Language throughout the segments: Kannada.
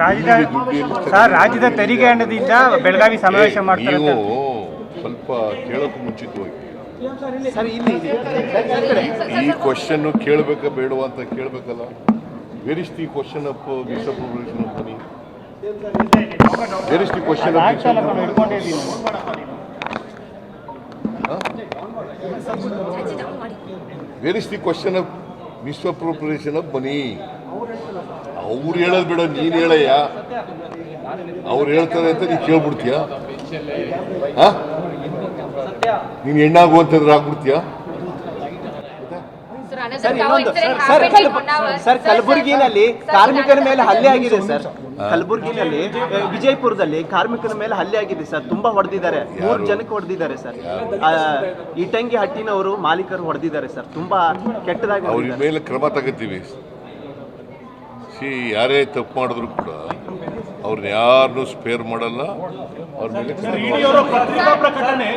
ರಾಜ್ಯದ ಸರ್ ರಾಜ್ಯದ ತೆರಿಗೆ ಹಣದಿಂದ ಬೆಳಗಾವಿ ಸಮಾವೇಶ ಮಾಡ್ತಾರೆ ನೀವು. ಸ್ವಲ್ಪ ಕೇಳೋಕೆ ಮುಂಚಿತವಾಗಿ ಈ ಕ್ವಶನ್ ಕೇಳಬೇಕಾ ಬೇಡವಾ ಅಂತ ಕೇಳಬೇಕಲ್ಲ where is the question of misappropriation of money where is the question of ಆಗ್ತಲ್ಲ where is the question of misappropriation of money ಅವ್ರು ಹೇಳೋದು ಬೇಡ, ನೀನು ಹೇಳಯ್ಯ. ಅವ್ರು ಹೇಳ್ತಾರೆ ಅಂತ ನೀನು ಕೇಳ್ಬಿಡ್ತೀಯ? ನೀನು ಹೆಣ್ಣಾಗುವಂತಂದ್ರೆ ಆಗ್ಬಿಡ್ತೀಯ? ಸರ್ ಇನ್ನೊಂದು ಸರ್ ಕಲಬುರ್ಗಿ ಸರ್ ಕಲಬುರಗಿನಲ್ಲಿ ಕಾರ್ಮಿಕರ ಮೇಲೆ ಹಲ್ಲೆ ಆಗಿದೆ ಸರ್. ಕಲಬುರಗಿನಲ್ಲಿ ವಿಜಯಪುರದಲ್ಲಿ ಕಾರ್ಮಿಕರ ಮೇಲೆ ಹಲ್ಲೆ ಆಗಿದೆ ಸರ್. ತುಂಬಾ ಹೊಡೆದಿದ್ದಾರೆ. ಮೂರು ಜನಕ್ಕೆ ಹೊಡೆದಿದ್ದಾರೆ ಸರ್. ಇಟಂಗಿ ಹಟ್ಟಿನವರು ಮಾಲೀಕರು ಹೊಡೆದಿದ್ದಾರೆ ಸರ್. ತುಂಬಾ ಕೆಟ್ಟದಾಗಿ ಅವ್ರ ಮೇಲೆ ಕ್ರಮ ತಗೋತೀವಿ. ಸಿ ಯಾರೇ ತಪ್ಪು ಮಾಡಿದ್ರು ಕೂಡ ಅವ್ರನ್ನ ಯಾರನ್ನೂ ಸ್ಪೇರ್ ಮಾಡಲ್ಲ. ಅವ್ರ ಮೇಲೆ ಪತ್ರಿಕಾ ಪ್ರಕಟಣೆ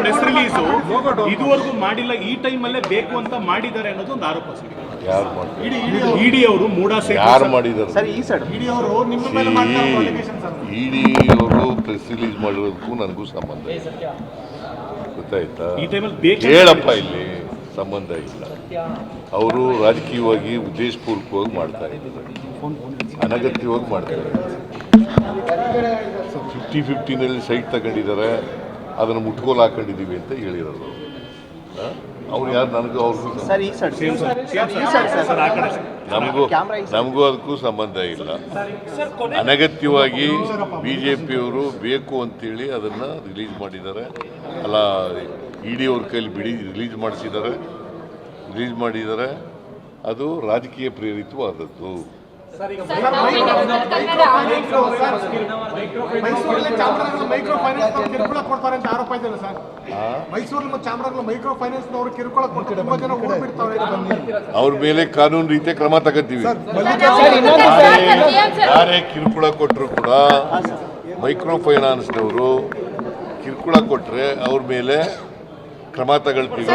ಪ್ರೆಸ್ ರಿಲೀಸು ಇದುವರೆಗೂ ಮಾಡಿಲ್ಲ ಈ ಟೈಮಲ್ಲೇ ಬೇಕು ಅಂತ ಮಾಡಿದ್ದಾರೆ ಅನ್ನೋದು ಒಂದು ಆರೋಪ ಯಾರು ಇಡಿ ಅವರು. ಮೂಡ ಯಾರು ಮಾಡಿದ್ದಾರೆ? ಸರ್ ಈ ಸೈಡ್. ಇಡೀ ಅವರು ನಿಮ್ಮ ಮೇಲೆ ಮಾಡ್ತಾರೆ ಅಲಿಗೇಷನ್ ಸರ್ ಇಡಿ ಅವರು ಪ್ರೆಸ್ ರಿಲೀಸ್ ಮಾಡಿರೋದಕ್ಕೂ ನನಗೂ ಸಂಬಂಧ ಗೊತ್ತಾಯ್ತಾ? ಈ ಟೈಮಲ್ಲಿ ಬೇಕು ಹೇಳಪ್ಪ ಇಲ್ಲಿ. ಸಂಬಂಧ ಇಲ್ಲ. ಅವರು ರಾಜಕೀಯವಾಗಿ ಉದ್ದೇಶಪೂರ್ವಕವಾಗಿ ಮಾಡ್ತಾ ಇದ್ದಾರೆ. ಅನಗತ್ಯವಾಗಿ ಇದ್ದಾರೆ. ಫಿಫ್ಟಿ ಫಿಫ್ಟಿನಲ್ಲಿ ಸೈಟ್ ತಗೊಂಡಿದ್ದಾರೆ. ಅದನ್ನು ಮುಟ್ಕೋಲು ಹಾಕೊಂಡಿದ್ದೀವಿ ಅಂತ ಹೇಳಿರೋದು? ಅವ್ರು ಯಾರು? ನನಗೂ ಅವ್ರ ಸರ್ ಈ ಸೈಡ್ ಈ ಸೈಡ್ ಸರ್. ನಮಗೂ ನಮಗೂ ಅದಕ್ಕೂ ಸಂಬಂಧ ಇಲ್ಲ. ಅನಗತ್ಯವಾಗಿ ಬಿ ಜೆ ಪಿಯವರು ಬೇಕು ಅಂತೇಳಿ ಅದನ್ನು ರಿಲೀಸ್ ಮಾಡಿದ್ದಾರೆ. ಅಲ್ಲ ಇ ಡಿ ಅವ್ರ ಕೈಲಿ ಬಿಡಿ ರಿಲೀಸ್ ಮಾಡಿಸಿದ್ದಾರೆ. ರಿಲೀಸ್ ಮಾಡಿದ್ದಾರೆ. ಅದು ರಾಜಕೀಯ ಪ್ರೇರಿತವಾದದ್ದು. ಮೈಕ್ರೋ ಫೈನಾನ್ಸ್ ಕಿರುಕುಳ ಕೊಡ್ತಾರೆ ಅಂತ ಆರೋಪ ಇದೆಯಲ್ಲ ಸರ್? ಮೈಸೂರಲ್ಲಿ ಮತ್ತು ಚಾಮರಾಜನಗರ ಮೈಕ್ರೋ ಫೈನಾನ್ಸ್ ನವರು ಕಿರುಕುಳ ಕೊಡ್ತಾರೆ ತುಂಬಾ ಜನ ಓಡ್ಬಿಡ್ತಾವ್ರೆ ಅವ್ರ ಮೇಲೆ ಕಾನೂನು ರೀತಿಯ ಕ್ರಮ ತಗೋತೀವಿ. ಯಾರೇ ಕಿರುಕುಳ ಕೊಟ್ಟರು ಕೂಡ ಮೈಕ್ರೋ ಫೈನಾನ್ಸ್ನವರು ಕಿರುಕುಳ ಕೊಟ್ಟರೆ ಅವ್ರ ಮೇಲೆ ಕ್ರಮ ತಗೊಳ್ತೀವಿ.